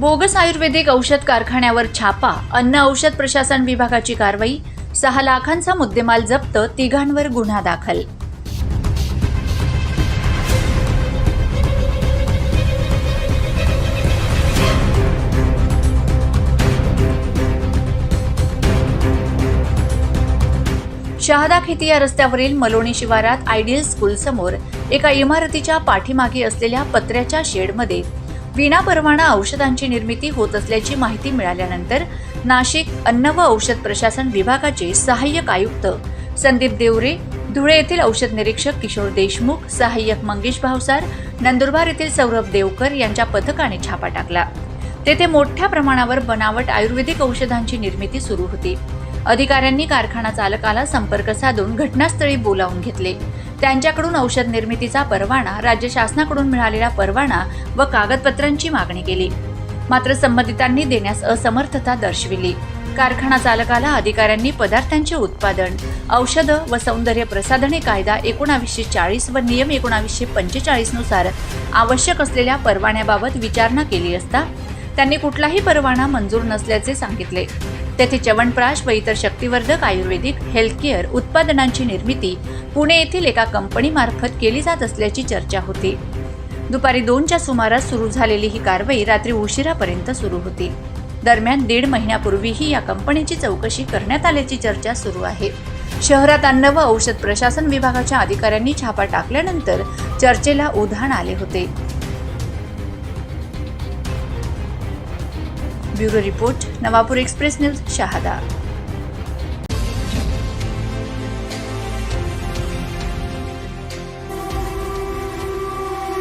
Bogus आयुर्वेदिक औषध कारखान्यावर छापा अन्न औषध प्रशासन विभागाची कारवाई सहा लाखांचा मुद्देमाल जप्त तिघांवर गुन्हा दाखल. शहादा खेती या रस्त्यावरील मलोणी शिवारात आयडियल स्कूल समोर एका इमारतीच्या पाठीमागे असलेल्या पत्र्याच्या शेडमध्ये विनापरवाना औषधांची निर्मिती होत असल्याची माहिती मिळाल्यानंतर नाशिक अन्न व औषध प्रशासन विभागाचे सहाय्यक आयुक्त संदीप देवरे धुळे येथील औषध निरीक्षक किशोर देशमुख सहाय्यक मंगेश भावसार नंदुरबार येथील सौरभ देवकर यांच्या पथकाने छापा टाकला. तेथे मोठ्या प्रमाणावर बनावट आयुर्वेदिक औषधांची निर्मिती सुरू होती. अधिकाऱ्यांनी कारखाना चालकाला संपर्क साधून घटनास्थळी बोलावून घेतले. त्यांच्याकडून औषध निर्मितीचा परवाना राज्य शासनाकडून मिळालेला परवाना व कागदपत्रांची मागणी केली. मात्र संबंधितांनी देण्यास असमर्थता दर्शविली. कारखाना चालकाला अधिकाऱ्यांनी पदार्थांचे उत्पादन औषधं व सौंदर्य प्रसाधने कायदा एकोणावीसशे चाळीस व नियम एकोणावीसशे पंचेचाळीसनुसार आवश्यक असलेल्या परवान्याबाबत विचारणा केली असता त्यांनी कुठलाही परवाना मंजूर नसल्याचे सांगितले. तेथे च्यवनप्राश व इतर शक्तिवर्धक आयुर्वेदिक हेल्थकेअर उत्पादनांची निर्मिती पुणे येथील एका कंपनीमार्फत केली जात असल्याची चर्चा होती. दुपारी दोनच्या सुमारास सुरू झालेली ही कारवाई रात्री उशिरापर्यंत सुरू होती. दरम्यान दीड महिन्यापूर्वीही या कंपनीची चौकशी करण्यात आल्याची चर्चा सुरू आहे. शहरात अन्न व औषध प्रशासन विभागाच्या अधिकाऱ्यांनी छापा टाकल्यानंतर चर्चेला उधाण आले होते. bureau report Navapur express news Shahada